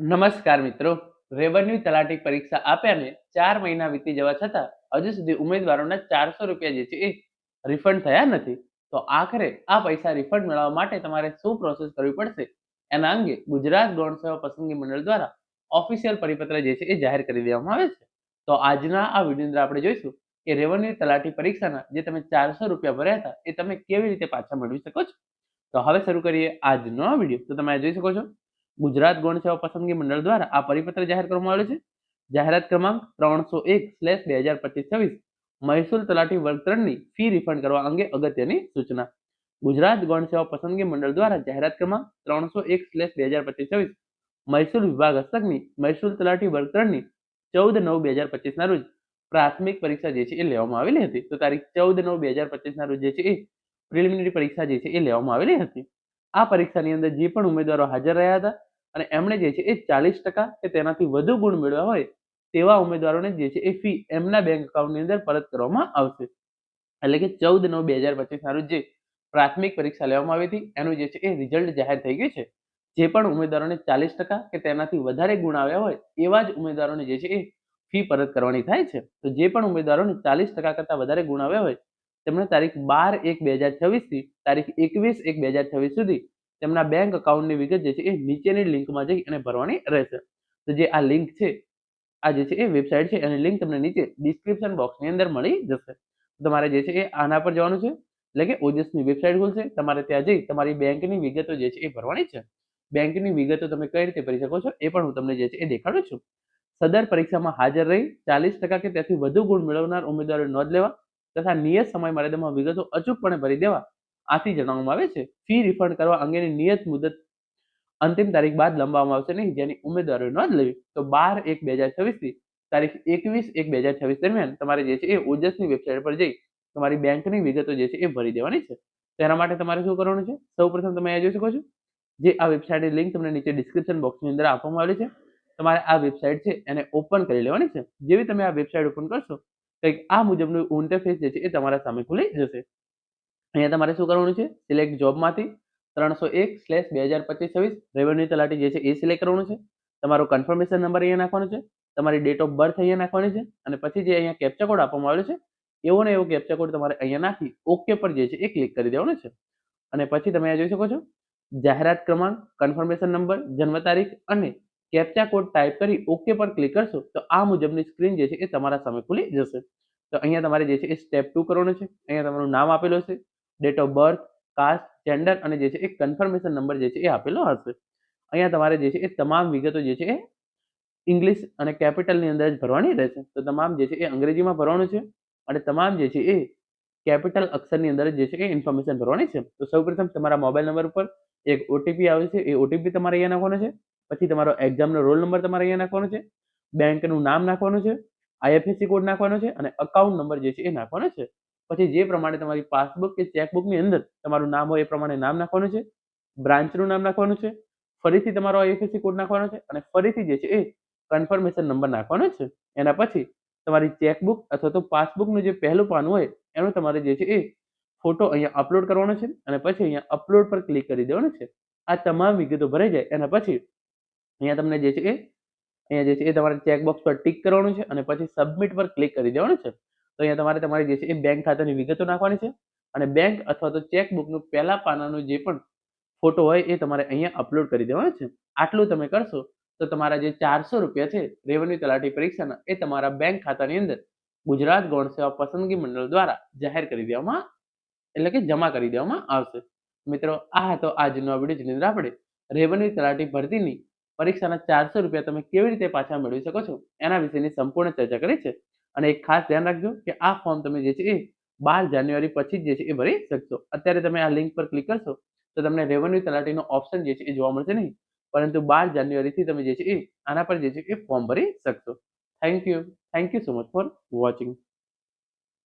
નમસ્કાર મિત્રો. રેવન્યુ તલાટી પરીક્ષા આપ્યાને ચાર મહિના વીતી જવા છતાં હજુ સુધી ઉમેદવારોના ચારસો રૂપિયા જે છે એ રિફંડ થયા નથી. તો આખરે આ પૈસા રિફંડ મેળવવા માટે તમારે શું પ્રોસેસ કરવી પડશે? એના અંગે ગુજરાત ગૌણ સેવા પસંદગી મંડળ દ્વારા ઓફિશિયલ પરિપત્ર જે છે એ જાહેર કરી દેવામાં આવે છે. તો આજના આ વીડિયો અંદર આપણે જોઈશું કે રેવન્યુ તલાટી પરીક્ષાના જે તમે ચારસો રૂપિયા ભર્યા હતા એ તમે કેવી રીતે પાછા મેળવી શકો છો? તો હવે શરૂ કરીએ આજનો આ વીડિયો. તો તમે જોઈ શકો છો ગુજરાત ગૌણ સેવા પસંદગી મંડળ દ્વારા આ પરિપત્ર જાહેર કરવામાં આવ્યો છે. જાહેરાત ક્રમાંક ત્રણસો એક સ્લેશ બે હજાર પચીસ છવ્વીસ મહેસૂલ તલાટી વર્ગ ત્રણની ફી રિફંડ કરવા અંગે અગત્યની સૂચના. ગુજરાત ગૌણ સેવા પસંદગી મંડળ દ્વારા જાહેરાત ક્રમાંક ત્રણસો એક સ્લેશ બે હજાર પચીસ છવ્વીસ મહેસૂલ વિભાગ હસ્તકની મહેસૂલ તલાટી વર્ગ ત્રણની ચૌદ નવ બે હજાર પચીસના રોજ પ્રાથમિક પરીક્ષા જે છે એ લેવામાં આવેલી હતી. તો તારીખ ચૌદ નવ બે હજાર પચીસના રોજ જે છે એ પ્રિલિમિનરી પરીક્ષા જે છે એ લેવામાં આવેલી હતી. આ પરીક્ષાની અંદર જે પણ ઉમેદવારો હાજર રહ્યા હતા અને એમણે જે છે એ ચાલીસ ટકા કે તેનાથી વધુ ગુણ મેળવ્યા હોય તેવા ઉમેદવારોને જે છે એ ફી એમના બેંક એકાઉન્ટની અંદર પરત કરવામાં આવશે. એટલે કે ચૌદ નવ બે હજાર પચીસ સારું જે પ્રાથમિક પરીક્ષા લેવામાં આવી હતી, એનું જે છે એ રિઝલ્ટ જાહેર થઈ ગયું છે. જે પણ ઉમેદવારોને ચાલીસ ટકા કે તેનાથી વધારે ગુણ આવ્યા હોય એવા જ ઉમેદવારોને જે છે એ ફી પરત કરવાની થાય છે. તો જે પણ ઉમેદવારોને ચાલીસ ટકા કરતાં વધારે ગુણ આવ્યા હોય, તેમણે તારીખ બાર એક બે હજાર છવ્વીસથી તારીખ એકવીસ એક બે હજાર છવ્વીસ સુધી તેમના બેંક એકાઉન્ટની વિગત જે છે એ નીચેની લિંકમાં જઈ અને ભરવાની રહેશે. તો જે આ લિંક છે, આ જે છે એ વેબસાઇટ છે, એની લિંક તમને નીચે ડિસ્ક્રિપ્શન બોક્સની અંદર મળી જશે. તમારે જે છે એ આના પર જવાનું છે, એટલે કે ઓજસની વેબસાઇટ ખુલશે, તમારે ત્યાં જઈ તમારી બેંકની વિગતો જે છે એ ભરવાની છે. બેંકની વિગતો તમે કઈ રીતે ભરી શકો છો એ પણ હું તમને જે છે એ દેખાડું છું. સદર પરીક્ષામાં હાજર રહી, ચાલીસ ટકા કે તેથી વધુ ગુણ મેળવનાર ઉમેદવારો નોંધ લેવા તથા નિયત સમય મર્યાદામાં વિગતો અચૂકપણે ભરી દેવા આથી જણાવવામાં આવે છે ફી રિફંડ કરવા અંગેની નિયત મુદત અંતિમ તારીખ બાદ લંબાવવામાં આવશે નહીં, જેની ઉમેદવારોએ નોંધ લેવી. તો બાર એક બે હજાર છવ્વીસથી તારીખ એકવીસ એક બે હજાર છવ્વીસ દરમિયાન તમારે જે છે એ ઓજસની વેબસાઇટ પર જઈ તમારી બેંકની વિગતો જે છે એ ભરી દેવાની છે. તેના માટે તમારે શું કરવાનું છે? સૌપ્રથમ તમે અહીંયા જોઈ શકો છો, જે આ વેબસાઇટની લિંક તમને નીચે ડિસ્ક્રિપ્શન બોક્સની અંદર આપવામાં આવેલી છે, તમારે આ વેબસાઇટ છે એને ઓપન કરી લેવાની છે. જેવી તમે આ વેબસાઇટ ઓપન કરશો કંઈક આ મુજબનું ઇન્ટરફેસ જે છે એ તમારા સામે ખુલી જશે. અહીંયા તમારે શું કરવાનું છે? સિલેક્ટ જોબમાંથી ત્રણસો એક સ્લેશ બે હજાર પચીસ છવ્વીસ રેવન્યુ તલાટી જે છે એ સિલેક્ટ કરવાનું છે. તમારો કન્ફર્મેશન નંબર અહીંયા નાખવાનો છે. તમારી ડેટ ઓફ બર્થ અહીંયા નાખવાની છે. અને પછી જે અહીંયા કેપ્ચા કોડ આપવામાં આવેલો છે, એવો ને એવો કેપ્ચા કોડ તમારે અહીંયા નાખી ઓકે પર જે છે એ ક્લિક કરી દેવાનો છે. અને પછી તમે અહીંયા જોઈ શકો છો, જાહેરાત ક્રમાંક કન્ફર્મેશન નંબર જન્મ તારીખ અને કેપ્ચા કોડ ટાઈપ કરી ઓકે પર ક્લિક કરશો, તો આ મુજબની સ્ક્રીન જે છે એ તમારા સામે ખુલી જશે. તો અહીંયા તમારે જે છે એ સ્ટેપ ટુ કરવાનું છે. અહીંયા તમારું નામ આપેલું છે date of birth caste gender અને જે છે એ કન્ફર્મેશન નંબર જે છે એ આપેલો હશે. અહીંયા તમારે જે છે એ તમામ વિગતો જે છે એ ઇંગ્લિશ અને કેપિટલની અંદર જ ભરવાની રહેશે. તો તમામ જે છે એ અંગ્રેજીમાં ભરવાનું છે અને તમામ જે છે એ કેપિટલ અક્ષરની અંદર જે છે એ ઇન્ફોર્મેશન ભરવાની છે. તો સૌપ્રથમ તમારા મોબાઈલ નંબર ઉપર એક ઓટીપી આવે છે. એ ઓટીપી તમારે અહીંયા નાખવાનો છે. પછી તમારો એક્ઝામનો રોલ નંબર તમારે અહીંયા નાખવાનો છે. બેંકનું નામ નાખવાનું છે. આઈએફએસસી કોડ નાખવાનો છે અને અકાઉન્ટ નંબર જે છે એ નાખવાનો છે. પછી જે પ્રમાણે તમારી પાસબુક કે ચેકબુકની અંદર તમારું નામ હોય એ પ્રમાણે નામ નાખવાનું છે, બ્રાન્ચનું નામ નાખવાનું છે, ફરીથી તમારો આઈએફએસસી કોડ નાખવાનો છે અને ફરીથી જે છે એ કન્ફર્મેશન નંબર નાખવાનો છે. એના પછી તમારી ચેકબુક અથવા તો પાસબુકનું જે પહેલું પાનું હોય એનું તમારે જે છે એ ફોટો અહીંયા અપલોડ કરવાનો છે અને પછી અહીંયા અપલોડ પર ક્લિક કરી દેવાનું છે. આ તમામ વિગતો ભરાઈ જાય એના પછી અહીંયા તમને જે છે એ, અહીંયા જે છે એ તમારે ચેકબોક્સ પર ટિક કરવાનું છે અને પછી સબમિટ પર ક્લિક કરી દેવાનું છે. તો અહીંયા તમારે તમારી જે છે એ બેંક ખાતાની વિગતો નાખવાની છે અને બેંક અથવા તો ચેકબુકનું પહેલા પાનાનું જે પણ ફોટો હોય એ તમારે અહીંયા અપલોડ કરી દેવાનો છે. આટલું તમે કરશો તો તમારા જે ચારસો રૂપિયા છે રેવન્યુ તલાટી પરીક્ષાના એ તમારા બેંક ખાતાની અંદર ગુજરાત ગૌણ સેવા પસંદગી મંડળ દ્વારા જાહેર કરી દેવામાં એટલે કે જમા કરી દેવામાં આવશે. મિત્રો, આ હતો આજનો વીડિયો. જેની અંદર આપણે રેવન્યુ તલાટી ભરતીની પરીક્ષાના ચારસો રૂપિયા તમે કેવી રીતે પાછા મેળવી શકો છો એના વિશેની સંપૂર્ણ ચર્ચા કરી છે. અને એક ખાસ ધ્યાન રાખજો કે આ ફોર્મ તમે જે છે એ બાર જાન્યુઆરી પછી જ છે એ ભરી શકશો. અત્યારે તમે આ લિંક પર ક્લિક કરશો તો તમને રેવન્યુ તલાટીનો ઓપ્શન જે છે એ જોવા મળશે નહીં. પરંતુ બાર જાન્યુઆરીથી તમે જે છે એ આના પર જે છે એ ફોર્મ ભરી શકશો. Thank you thank you so much for watching